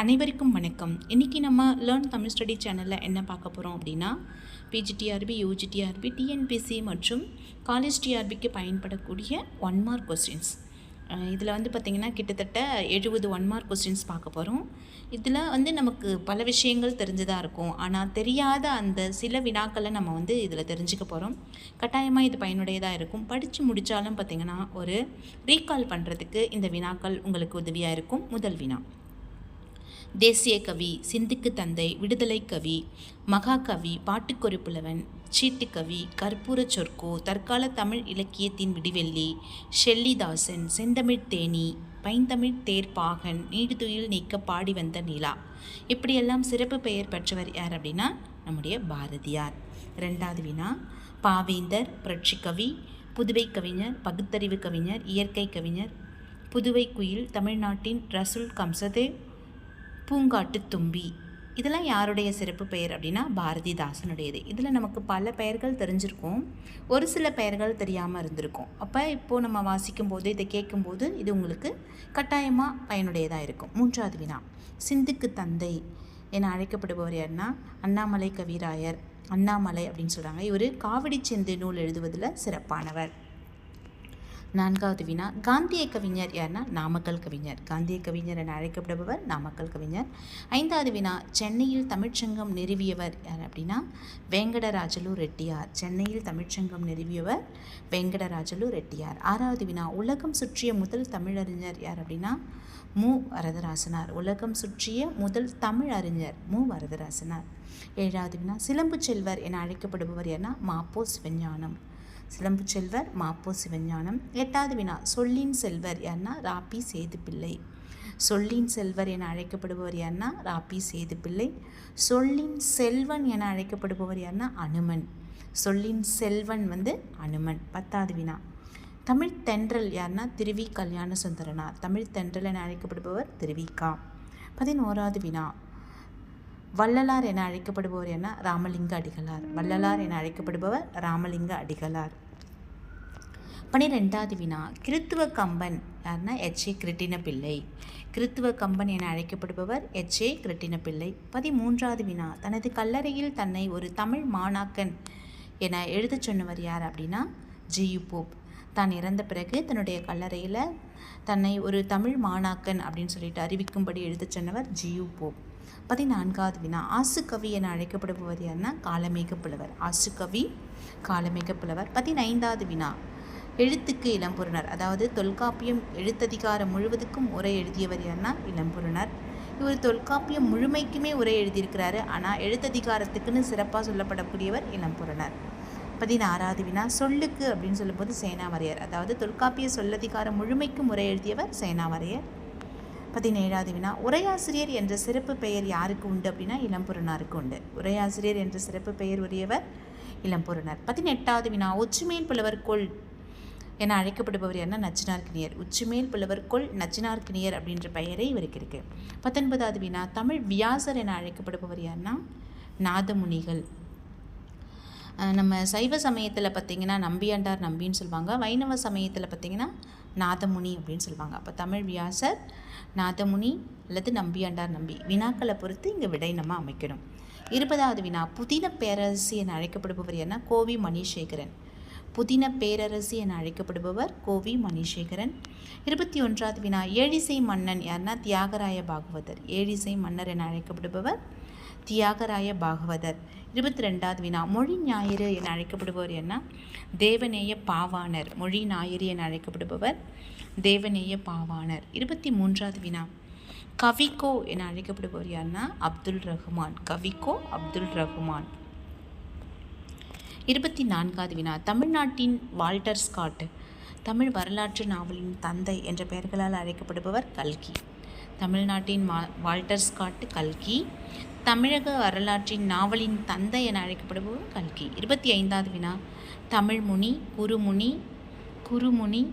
அனைவருக்கும் வணக்கம். இன்றைக்கி நம்ம லேர்ன் தமிழ் ஸ்டடி சேனலில் என்ன பார்க்க போகிறோம் அப்படின்னா பிஜிடிஆர்பி யூஜிடிஆர்பி டிஎன்பிசி மற்றும் காலேஜ் டிஆர்பிக்கு பயன்படக்கூடிய ஒன் மார்க் கொஸ்டின்ஸ் இதில் வந்து பார்த்திங்கன்னா கிட்டத்தட்ட எழுபது ஒன் மார்க் கொஸ்டின்ஸ் பார்க்க போகிறோம் இதில் வந்து நமக்கு பல விஷயங்கள் தெரிஞ்சதாக இருக்கும். ஆனால் தெரியாத அந்த சில வினாக்களை நம்ம வந்து இதில் தெரிஞ்சுக்க போகிறோம் கட்டாயமாக இது பயனுடையதாக இருக்கும். படித்து முடித்தாலும் பார்த்திங்கன்னா ஒரு ரீகால் பண்ணுறதுக்கு இந்த வினாக்கள் உங்களுக்கு உதவியாக இருக்கும். முதல் வினா. தேசிய கவி சிந்துக்கு தந்தை விடுதலை கவி மகாகவி பாட்டுக்கொரு புலவன் சீட்டுக்கவி கற்பூர சொற்கோ தற்கால தமிழ் இலக்கியத்தின் விடிவெள்ளி ஷெல்லிதாசன் செந்தமிழ் தேனி பைந்தமிழ் தேர்ப்பாகன் நீடுதுயில் நீக்க பாடி வந்த நிலா. இப்படியெல்லாம் சிறப்பு பெயர் பெற்றவர் யார் அப்படின்னா நம்முடைய பாரதியார். ரெண்டாவது வினா பாவேந்தர் புரட்சி கவி புதுவை கவிஞர் பகுத்தறிவு கவிஞர் இயற்கை கவிஞர் புதுவை குயில் தமிழ்நாட்டின் ரசுல் கம்சதேவ் பூங்காட்டு தும்பி. இதெல்லாம் யாருடைய சிறப்பு பெயர் அப்படின்னா பாரதிதாசனுடையது. இதில் நமக்கு பல பெயர்கள் தெரிஞ்சிருக்கும். ஒரு சில பெயர்கள் தெரியாமல் இருந்திருக்கும். அப்போ இப்போது நம்ம வாசிக்கும் போது இதை கேட்கும்போது இது உங்களுக்கு கட்டாயமாக பயனுடையதாக இருக்கும். மூன்றாவது வினா. சிந்துக்கு தந்தை என அழைக்கப்படுபவர் யாருன்னா அண்ணாமலை கவிராயர். அண்ணாமலை அப்படின்னு சொல்கிறாங்க இவர் காவடி செந்து நூல் எழுதுவதில் சிறப்பானவர். நான்காவது வினா காந்திய கவிஞர் யார்னா நாமக்கல் கவிஞர். காந்திய கவிஞர் என அழைக்கப்படுபவர் நாமக்கல் கவிஞர். ஐந்தாவது வினா சென்னையில் தமிழ்ச்சங்கம் நிறுவியவர் யார் அப்படின்னா வேங்கடராஜலு ரெட்டியார். சென்னையில் தமிழ்ச்சங்கம் நிறுவியவர் வேங்கடராஜலு ரெட்டியார். ஆறாவது வினா உலகம் சுற்றிய முதல் தமிழறிஞர் யார் அப்படின்னா மு. வரதராசனார். உலகம் சுற்றிய முதல் தமிழ் அறிஞர் மு. வரதராசனார். ஏழாவது வினா சிலம்பு செல்வர் என அழைக்கப்படுபவர் யார்னா மாப்போ சிவஞானம். சிலம்பு செல்வர் மாப்போ சிவஞானம் எட்டாவது வினா சொல்லின் செல்வர் யார்னா ராப்பி சேதுப்பிள்ளை. சொல்லின் செல்வர் என அழைக்கப்படுபவர் யார்னா ராப்பி சேதுப்பிள்ளை. சொல்லின் செல்வன் என அழைக்கப்படுபவர் யார்னா அனுமன். சொல்லின் செல்வன் வந்து அனுமன். பத்தாவது வினா. தமிழ் தென்றல் யார்னா திருவி கல்யாண சுந்தரனார். தமிழ் தென்றல் என அழைக்கப்படுபவர் திருவிக்கா பதினோராவது வினா. வள்ளலார் என அழைக்கப்படுபவர் என ராமலிங்க அடிகளார். வள்ளலார் என அழைக்கப்படுபவர் ராமலிங்க அடிகளார். பனிரெண்டாவது வினா. கிறித்துவ கம்பன் யாருன்னா எச். ஏ. கிருட்டின பிள்ளை கிறித்துவ கம்பன் என அழைக்கப்படுபவர் எச். ஏ. கிருட்டின பிள்ளை பதிமூன்றாவது வினா. தனது கல்லறையில் தன்னை ஒரு தமிழ் மாணாக்கன் என எழுதச் சொன்னவர் யார் அப்படின்னா? G U. தான் இறந்த பிறகு தன்னுடைய கல்லறையில் தன்னை ஒரு தமிழ் மாணாக்கன் அப்படின்னு சொல்லிட்டு அறிவிக்கும்படி எழுதச் சொன்னவர் ஜியு போப். பதினான்காவது வினா. ஆசுகவி என அழைக்கப்படுபவர் யாருன்னா காலமேக புலவர் ஆசுகவி காலமேக புலவர் பதினைந்தாவது வினா. எழுத்துக்கு இளம்புறனர். அதாவது தொல்காப்பியம் எழுத்ததிகாரம் முழுவதுக்கும் உரை எழுதியவர் யாருன்னா இளம்புறனர். இவர் தொல்காப்பியம் முழுமைக்குமே உரை எழுதியிருக்கிறாரு. ஆனால் எழுத்ததிகாரத்துக்குன்னு சிறப்பாக சொல்லப்படக்கூடியவர் இளம்புறனர். பதினாறாவது வினா. சொல்லுக்கு அப்படின்னு சொல்லும்போது சேனாவரையர். அதாவது தொல்காப்பிய சொல்லதிகாரம் முழுமைக்கும் உரை எழுதியவர் சேனாவரையர். பதினேழாவது வினா உரையாசிரியர் என்ற சிறப்பு பெயர் யாருக்கு உண்டு? அப்படின்னா இளம்புறனாருக்கு உண்டு. உரையாசிரியர் என்ற சிறப்பு பெயர் உரியவர் இளம்புறனர் பதினெட்டாவது வினா உச்சிமேல் புலவர் கொள் என அழைக்கப்படுபவர் யாருன்னா நச்சினார்கினியர் உச்சிமேல் புலவர் கொள் நச்சினார்கினியர் அப்படின்ற பெயரே இவருக்கு இருக்குது பத்தொன்பதாவது வினா தமிழ் வியாசர் என அழைக்கப்படுபவர் யாருன்னா நாதமுனிகள். நம்ம சைவ சமயத்தில் பார்த்திங்கன்னா நம்பியாண்டார் நம்பின்னு சொல்லுவாங்க. வைணவ சமயத்தில் பார்த்திங்கன்னா நாதமுனி அப்படின்னு சொல்லுவாங்க. அப்போ தமிழ் வியாசர் நாதமுனி அல்லது நம்பியாண்டார் நம்பி வினாக்களை பொறுத்து இங்கே விடை நம்ம அமைக்கணும். இருபதாவது வினா புதின பேரரசி என அழைக்கப்படுபவர் என்ன கோவி மணிசேகரன். புதின பேரரசி என அழைக்கப்படுபவர் கோவி மணிசேகரன். இருபத்தி ஒன்றாவது வினா ஏழிசை மன்னன் யாருன்னா தியாகராய பாகவதர். ஏழிசை மன்னர் என அழைக்கப்படுபவர் தியாகராய பாகவதர். இருபத்தி ரெண்டாவது வினா. மொழி ஞாயிறு என அழைக்கப்படுபவர் என்ன? தேவநேய பாவாணர். மொழி ஞாயிறு என அழைக்கப்படுபவர் தேவநேய பாவாணர். இருபத்தி மூன்றாவது வினா. கவிக்கோ என அழைக்கப்படுபவர் யாருன்னா அப்துல் ரஹ்மான். கவிக்கோ அப்துல் ரஹ்மான். இருபத்தி நான்காவது வினா. தமிழ்நாட்டின் வால்டர் ஸ்காட். தமிழ் வரலாற்று நாவலின் தந்தை என்ற பெயர்களால் அழைக்கப்படுபவர் கல்கி. தமிழ்நாட்டின் வா வால்டர் ஸ்காட் கல்கி தமிழக வரலாற்றின் நாவலின் தந்தை என அழைக்கப்படுபவர் கல்கி. இருபத்தி ஐந்தாவது வினா. தமிழ்முனி குருமுனி குருமுனி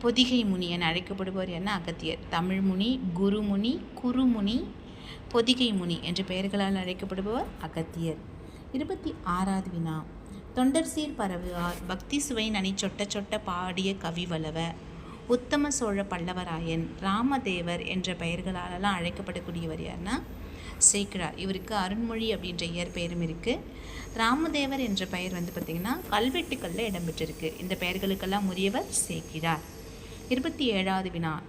பொதிகை முனி என அழைக்கப்படுபவர் என அகத்தியர். தமிழ்முனி குருமுனி குருமுனி பொதிகை முனி என்ற பெயர்களால் அழைக்கப்படுபவர் அகத்தியர். இருபத்தி ஆறாவது வினா. தொண்டர் சீர் பரவுவார். பக்தி சுவை நனி சொட்ட சொட்ட பாடிய கவி வளவ உத்தம சோழ பல்லவராயன் ராமதேவர் என்ற பெயர்களாலெல்லாம் அழைக்கப்படக்கூடியவர் யாருன்னா சேக்கிழார் இவருக்கு அருண்மொழி அப்படின்ற இயற்பெயரும் இருக்குது ராமதேவர் என்ற பெயர் வந்து பார்த்திங்கன்னா கல்வெட்டுக்களில் இடம்பெற்றிருக்கு இந்த பெயர்களுக்கெல்லாம் உரியவர் சேக்கிரார் இருபத்தி ஏழாவது வினா.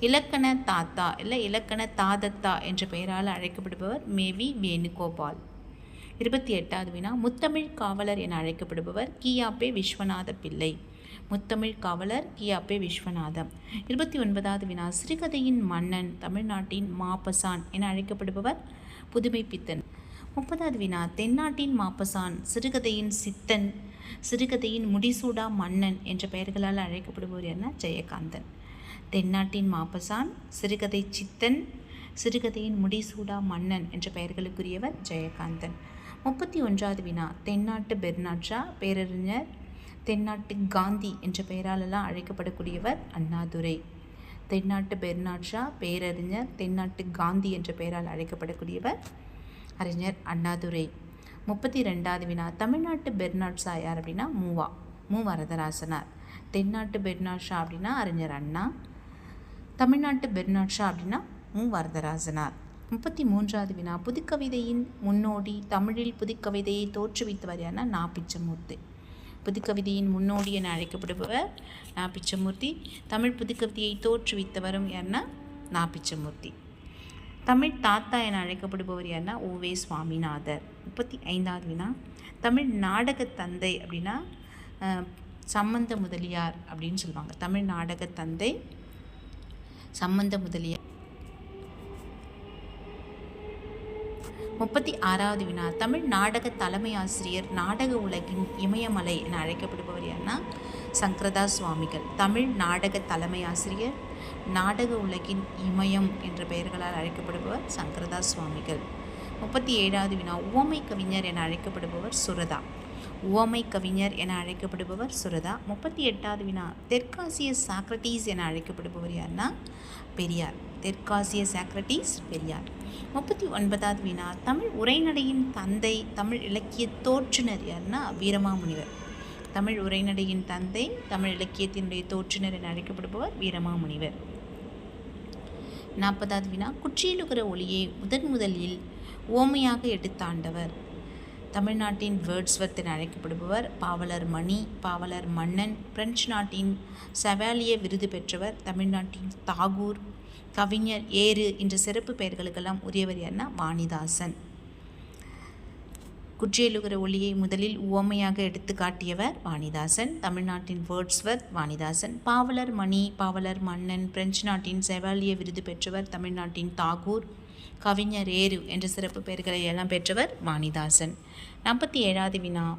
இலக்கண தாத்தா இல்லை இலக்கண தாதத்தா என்ற பெயரால் அழைக்கப்படுபவர் மேவி வேணுகோபால். இருபத்தி எட்டாவது வினா. முத்தமிழ் காவலர் என அழைக்கப்படுபவர் கியாப்பே விஸ்வநாத பிள்ளை. முத்தமிழ் காவலர் கியாப்பே விஸ்வநாதம். இருபத்தி ஒன்பதாவது வினா சிறுகதையின் மன்னன் தமிழ்நாட்டின் மாப்பசான் என அழைக்கப்படுபவர் புதுமை பித்தன். முப்பதாவது வினா தென்னாட்டின் மாப்பசான் சிறுகதையின் சித்தன் சிறுகதையின் முடிசூடா மன்னன் என்ற பெயர்களால் அழைக்கப்படுபவர் என்ன ஜெயகாந்தன். தென்னாட்டின் மாப்பசான் சிறுகதை சித்தன் சிறுகதையின் முடிசூடா மன்னன் என்ற பெயர்களுக்குரியவர் ஜெயகாந்தன். முப்பத்தி ஒன்றாவது வினா தென்னாட்டு பெர்னாட்ஷா பேரறிஞர் தென்னாட்டு காந்தி என்ற பெயராலெல்லாம் அழைக்கப்படக்கூடியவர் அண்ணாதுரை. தென்னாட்டு பெருநாட்ஷா பேரறிஞர் தென்னாட்டு காந்தி என்ற பெயரால் அழைக்கப்படக்கூடியவர் அறிஞர் அண்ணாதுரை. முப்பத்தி ரெண்டாவது வினா தமிழ்நாட்டு பெர்னாட்ஷா யார் அப்படின்னா மூவா மு. வரதராசனார். தென்னாட்டு பெர்னாட்ஷா அப்படின்னா அறிஞர் அண்ணா. தமிழ்நாட்டு பெர்னாட்ஷா அப்படின்னா மு. வரதராசனார். முப்பத்தி மூன்றாவது வினா புதுக்கவிதையின் முன்னோடி தமிழில் புதுக்கவிதையை தோற்றுவித்தவர் யாருன்னா நா. பிச்சமூர்த்தி. புதுக்கவிதையின் முன்னோடி என அழைக்கப்படுபவர் நா. பிச்சமூர்த்தி. தமிழ் புதுக்கவிதையை தோற்றுவித்தவரும் யாருன்னா நா. பிச்சமூர்த்தி. தமிழ் தாத்தா என அழைக்கப்படுபவர் யாருன்னா ஓவே சுவாமிநாதர். முப்பத்தி ஐந்தாவது வினா. தமிழ் நாடக தந்தை அப்படின்னா சம்மந்த சம்பந்த முதலியார் அப்படின்னு சொல்லுவாங்க. தமிழ் நாடக தந்தை சம்பந்த முதலியார். முப்பத்தி ஆறாவது வினா. தமிழ் நாடக தலைமை ஆசிரியர் நாடக உலகின் இமயமலை என அழைக்கப்படுபவர் யாருன்னா சங்கரதா சுவாமிகள் தமிழ் நாடக தலைமை ஆசிரியர் நாடக உலகின் இமயம் என்ற பெயர்களால் அழைக்கப்படுபவர் சங்கரதா சுவாமிகள் முப்பத்தி ஏழாவது வினா. உவமை கவிஞர் என அழைக்கப்படுபவர் சுரதா. உவமை கவிஞர் என அழைக்கப்படுபவர் சுரதா. முப்பத்தி எட்டாவது வினா. தெற்காசிய சாக்ரட்டீஸ் என அழைக்கப்படுபவர் யாருன்னா பெரியார். தெற்காசிய சாக்ரட்டீஸ் பெரியார். முப்பத்தி ஒன்பதாவது வினா. தமிழ் உரைநடையின் தந்தை தமிழ் இலக்கிய தோற்றுனர் யாருன்னா வீரமாமுனிவர். தமிழ் உரைநடையின் தந்தை தமிழ் இலக்கியத்தினுடைய தோற்றுனர் என அழைக்கப்படுபவர் வீரமாமுனிவர். நாற்பதாவது வினா. குற்றியலுகிற ஒளியை முதன் முதலில் ஓமையாக எடுத்தாண்டவர் தமிழ்நாட்டின் வேர்ட்ஸ்வர்த் என அழைக்கப்படுபவர் பாவலர் மணி பாவலர் மன்னன் பிரெஞ்சு நாட்டின் செவாலிய விருது பெற்றவர் தமிழ்நாட்டின் தாகூர் கவிஞர் ஏறு என்ற சிறப்பு பெயர்களுக்கெல்லாம் உரியவர் யார்னா வாணிதாசன். குற்றியலுகிற ஒளியை முதலில் உவமையாக எடுத்து காட்டியவர் வாணிதாசன் தமிழ்நாட்டின் வேர்ட்ஸ்வர்த் வாணிதாசன் பாவலர் மணி பாவலர் மன்னன் பிரெஞ்சு நாட்டின் செவாலிய விருது பெற்றவர் தமிழ்நாட்டின் தாகூர் கவிஞர் ஏரு என்ற சிறப்பு பெயர்களை எல்லாம் பெற்றவர் வாணிதாசன். நாற்பத்தி ஏழாவது வினா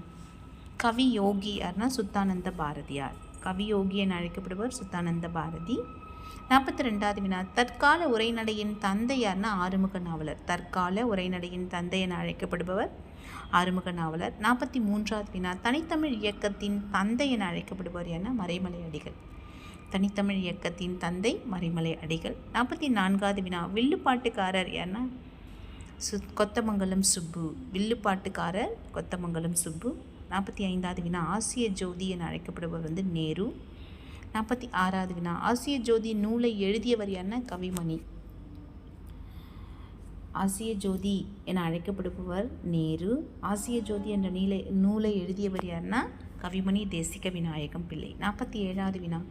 கவி யோகி யார்னா சுத்தானந்த பாரதியார். கவி யோகி என அழைக்கப்படுபவர் சுத்தானந்த பாரதி. நாற்பத்தி ரெண்டாவது வினா. தற்கால உரைநடையின் தந்தையார்னா ஆறுமுக நாவலர். தற்கால உரைநடையின் தந்தை என அழைக்கப்படுபவர் ஆறுமுக நாவலர். நாற்பத்தி மூன்றாவது வினா. தனித்தமிழ் இயக்கத்தின் தந்தை என அழைக்கப்படுபவர் என மறைமலை அடிகள். தனித்தமிழ் இயக்கத்தின் தந்தை மறைமலை அடிகள். நாற்பத்தி நான்காவது வினா. வில்லுப்பாட்டுக்காரர் யார்னா? சு கொத்தமங்கலம் சுப்பு. வில்லுப்பாட்டுக்காரர் கொத்தமங்கலம் சுப்பு. நாற்பத்தி ஐந்தாவது வினா. ஆசிய ஜோதி என அழைக்கப்படுபவர் வந்து நேரு. நாற்பத்தி ஆறாவது வினா ஆசிய ஜோதி நூலை எழுதியவர் என்ன கவிமணி. ஆசிய ஜோதி என அழைக்கப்படுபவர் நேரு. ஆசிய ஜோதி என்ற நீலை நூலை எழுதியவர் யாருன்னா கவிமணி தேசிக விநாயகம் பிள்ளை. நாற்பத்தி ஏழாவது வினா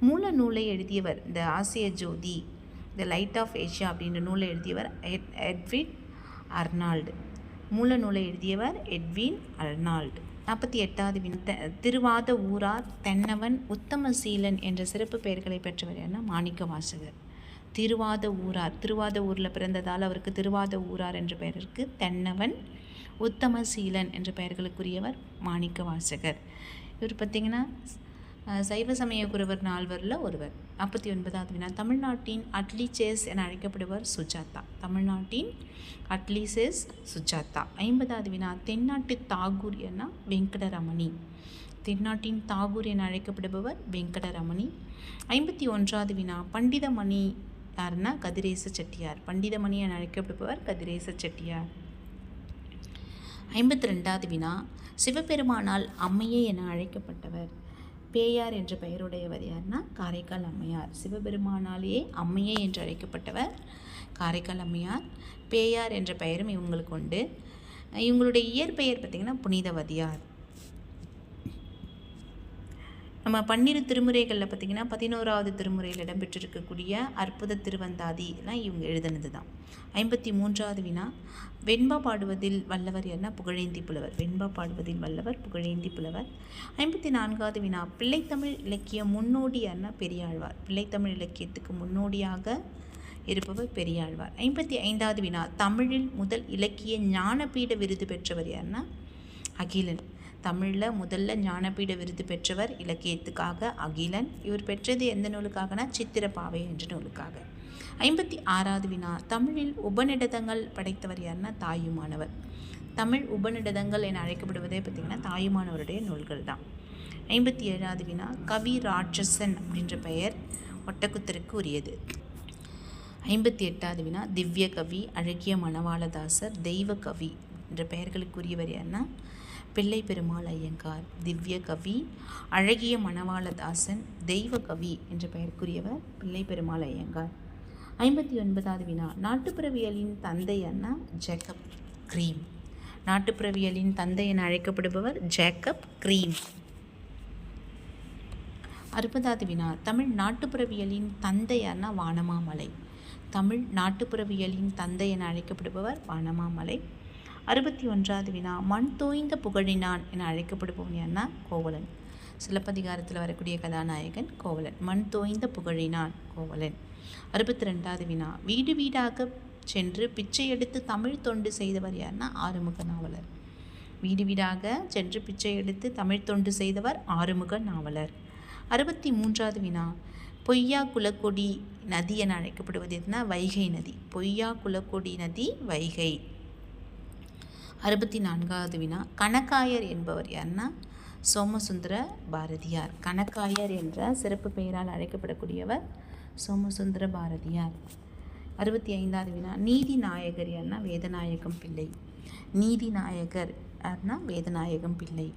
மூல நூலை எழுதியவர் இந்த Asiya Jothi the light of Asia அப்படின்ற நூலை எழுதியவர் எட் எட்வின் அர்னால்டு. மூல நூலை எழுதியவர் எட்வின் அர்னால்டு. நாற்பத்தி எட்டாவது வின். த- திருவாத ஊரார் தென்னவன் உத்தமசீலன் என்ற சிறப்பு பெயர்களை பெற்றவர் என்ன மாணிக்க வாசகர் திருவாத ஊரார் திருவாத ஊரில் பிறந்ததால் அவருக்கு திருவாத ஊரார் என்ற பெயர் தென்னவன் தென்னவன் உத்தமசீலன் என்ற பெயர்களுக்குரியவர் மாணிக்க வாசகர் இவர் பார்த்திங்கன்னா சைவ சமய குருவர் நால்வரில் ஒருவர். நாற்பத்தி ஒன்பதாவது வினா. தமிழ்நாட்டின் அட்லிச்சேஸ் என அழைக்கப்படுவர் சுஜாதா. தமிழ்நாட்டின் அட்லிசேஸ் சுஜாதா. ஐம்பதாவது வினா. தென்னாட்டு தாகூர் என வெங்கடரமணி. தென்னாட்டின் தாகூர் என அழைக்கப்படுபவர் வெங்கடரமணி. ஐம்பத்தி ஒன்றாவது வினா. பண்டிதமணி யாருன்னா கதிரேச செட்டியார். பண்டிதமணி என அழைக்கப்படுபவர் கதிரேச செட்டியார். ஐம்பத்தி ரெண்டாவது வினா. சிவபெருமானால் அம்மையே என அழைக்கப்பட்டவர். பேயார் என்ற பெயருடையவர் யார்னா காரைக்கால் அம்மையார். சிவபெருமானாலேயே அம்மையே என்று அழைக்கப்பட்டவர் காரைக்கால் அம்மையார். பேயார் என்ற பெயரும் இவங்களுக்கு உண்டு. இவங்களுடைய இயற்பெயர் பார்த்திங்கன்னா புனிதவதியார். நம்ம பன்னிரு திருமுறைகளில் பார்த்திங்கன்னா பதினோராவது திருமுறையில் இடம்பெற்றிருக்கக்கூடிய அற்புத திருவந்தாதிலாம் இவங்க எழுதினது தான் ஐம்பத்தி மூன்றாவது வினா வெண்பா பாடுவதில் வல்லவர் யாருன்னா புகழேந்தி புலவர். வெண்பா பாடுவதில் வல்லவர் புகழேந்தி புலவர். ஐம்பத்தி நான்காவது வினா பிள்ளைத்தமிழ் இலக்கிய முன்னோடி யார்னா? பெரியாழ்வார். பிள்ளைத்தமிழ் இலக்கியத்துக்கு முன்னோடியாக இருப்பவர் பெரியாழ்வார். ஐம்பத்தி ஐந்தாவது வினா தமிழில் முதல் இலக்கிய ஞானபீட விருது பெற்றவர் யாருன்னா அகிலன். தமிழில் முதல்ல ஞானபீட விருது பெற்றவர் இலக்கியத்துக்காக அகிலன். இவர் பெற்றது எந்த நூலுக்காகனா? சித்திரப்பாவை என்ற நூலுக்காக. ஐம்பத்தி ஆறாவது வினா. தமிழில் உபநிடதங்கள் படைத்தவர் யாருன்னா? தாயுமானவர். தமிழ் உபநிடதங்கள் என அழைக்கப்படுவதே பார்த்திங்கன்னா தாயுமானவருடைய நூல்கள் தான். ஐம்பத்தி ஏழாவது வினா. கவி ராட்சசன் அப்படின்ற பெயர் ஒட்டக்குத்தருக்கு உரியது. ஐம்பத்தி எட்டாவது வினா. திவ்ய கவி அழகிய மணவாளதாசர் தெய்வ கவி என்ற பெயர்களுக்குரியவர் யாருன்னா? பிள்ளை பெருமாள் ஐயங்கார் திவ்ய கவி அழகிய மணவாளதாசன் தெய்வ கவி என்ற பெயருக்குரியவர் பிள்ளை பெருமாள் ஐயங்கார். ஐம்பத்தி ஒன்பதாவது வினா. நாட்டுப்புறவியலின் தந்தை அண்ணா ஜேக்கப் கிரீம். நாட்டுப்புறவியலின் தந்தை என அழைக்கப்படுபவர் ஜேக்கப் கிரீம். அறுபதாவது வினா. தமிழ் நாட்டுப்புறவியலின் தந்தை அண்ணா வானமாமலை. தமிழ் நாட்டுப்புறவியலின் தந்தை என அழைக்கப்படுபவர் வானமாமலை. அறுபத்தி ஒன்றாவது வினா மண் தோய்ந்த புகழினான் என அழைக்கப்படுபவன் யார்னா கோவலன். சிலப்பதிகாரத்தில் வரக்கூடிய கதாநாயகன் கோவலன். மண் தோய்ந்த புகழினான் கோவலன். அறுபத்தி ரெண்டாவது வினா வீடு வீடாக சென்று பிச்சை எடுத்து தமிழ் தொண்டு செய்தவர் யார்னா ஆறுமுக நாவலர். வீடு வீடாக சென்று பிச்சை எடுத்து தமிழ் தொண்டு செய்தவர் ஆறுமுக நாவலர். அறுபத்தி மூன்றாவது வினா பொய்யா குலக்கொடி நதி என அழைக்கப்படுவது எதுனா வைகை நதி. பொய்யா குலக்கொடி நதி வைகை. அறுபத்தி நான்காவது வினா. கணக்காயர் என்பவர் யாருன்னா சோமசுந்தர பாரதியார். கணக்காயர் என்ற சிறப்பு பெயரால் அழைக்கப்படக்கூடியவர் சோமசுந்தர பாரதியார். அறுபத்தி ஐந்தாவது வினா. நீதி நாயகர் யார்னா? வேதநாயகம் பிள்ளை. நீதி நாயகர் யார்னா? வேதநாயகம் பிள்ளை.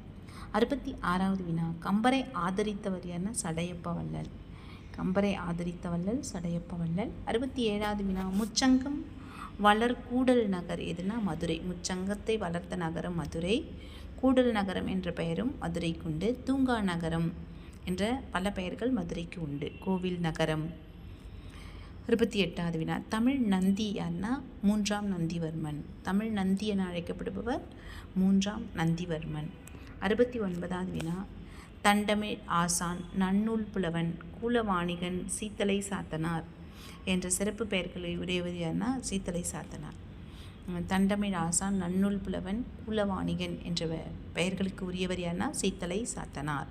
அறுபத்தி ஆறாவது வினா. கம்பரை ஆதரித்தவர் யார்னா? சடையப்ப வள்ளல். கம்பரை ஆதரித்த வள்ளல் சடையப்ப வள்ளல். அறுபத்தி ஏழாவது வினா. முச்சங்கம் வளர் கூடல் நகர் எதுனா மதுரை. முச்சங்கத்தை வளர்த்த நகரம் மதுரை. கூடல் நகரம் என்ற பெயரும் மதுரைக்கு உண்டு தூங்கா நகரம் என்ற பல பெயர்கள் மதுரைக்கு உண்டு. கோவில் நகரம். இருபத்தி எட்டாவது வினா. தமிழ் நந்தி யார்னா மூன்றாம் நந்திவர்மன். தமிழ் நந்தி என அழைக்கப்படுபவர் மூன்றாம் நந்திவர்மன். அறுபத்தி ஒன்பதாவது வினா. தண்டமிழ் ஆசான் நன்னூல் புலவன் கூலவாணிகன் சீத்தலை சாத்தனார். என்ற சிறப்பு பெயர்களை உடையவர் யார்னா சீத்தலை சாத்தனார். தண்டமிழ் ஆசான் நன்னூல் புலவன் குலவாணிகன் என்ற பெயர்களுக்கு உரியவர் யார்னா சீத்தலை சாத்தனார்.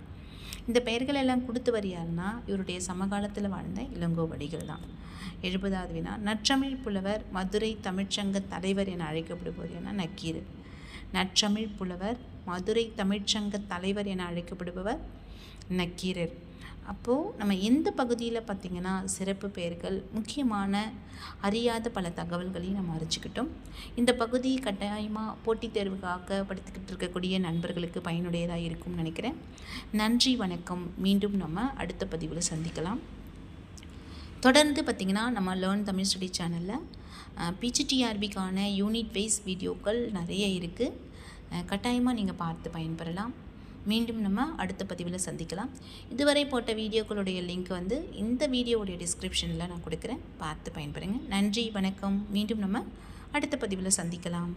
இந்த பெயர்கள் எல்லாம் கொடுத்தவர் யாருன்னா இவருடைய சமகாலத்தில் வாழ்ந்த இளங்கோவடிகள் தான். எழுபதாவது வினா நற்றமிழ் புலவர் மதுரை தமிழ்ச்சங்க தலைவர் என அழைக்கப்படுபவர் என நக்கீரர் நற்றமிழ் புலவர் மதுரை தமிழ்ச்சங்க தலைவர் என அழைக்கப்படுபவர் நக்கீரர். அப்போது நம்ம எந்த பகுதியில் பார்த்திங்கன்னா சிறப்பு பெயர்கள் முக்கியமான அறியாத பல தகவல்களையும் நம்ம அறிஞ்சிக்கிட்டோம். இந்த பகுதி கட்டாயமாக போட்டித் தேர்வுக்காக படித்துக்கிட்டு இருக்கக்கூடிய நண்பர்களுக்கு பயனுடையதாக இருக்கும்னு நினைக்கிறேன். நன்றி வணக்கம். மீண்டும் நம்ம அடுத்த பதிவில் சந்திக்கலாம். தொடர்ந்து பார்த்திங்கன்னா நம்ம லேர்ன் தமிழ் ஸ்டடி சேனலில் பிஜிடிஆர்பிக்கான யூனிட் வைஸ் வீடியோக்கள் நிறைய இருக்குது கட்டாயமாக நீங்கள் பார்த்து பயன்பெறலாம். மீண்டும் நம்ம அடுத்த பதிவில் சந்திக்கலாம். இதுவரை போட்ட வீடியோக்களுடைய லிங்க் வந்து இந்த வீடியோவுடைய டிஸ்கிரிப்ஷனில் நான் கொடுக்குறேன். பார்த்து பயன்பெறுங்க. நன்றி வணக்கம். மீண்டும் நம்ம அடுத்த பதிவில் சந்திக்கலாம்.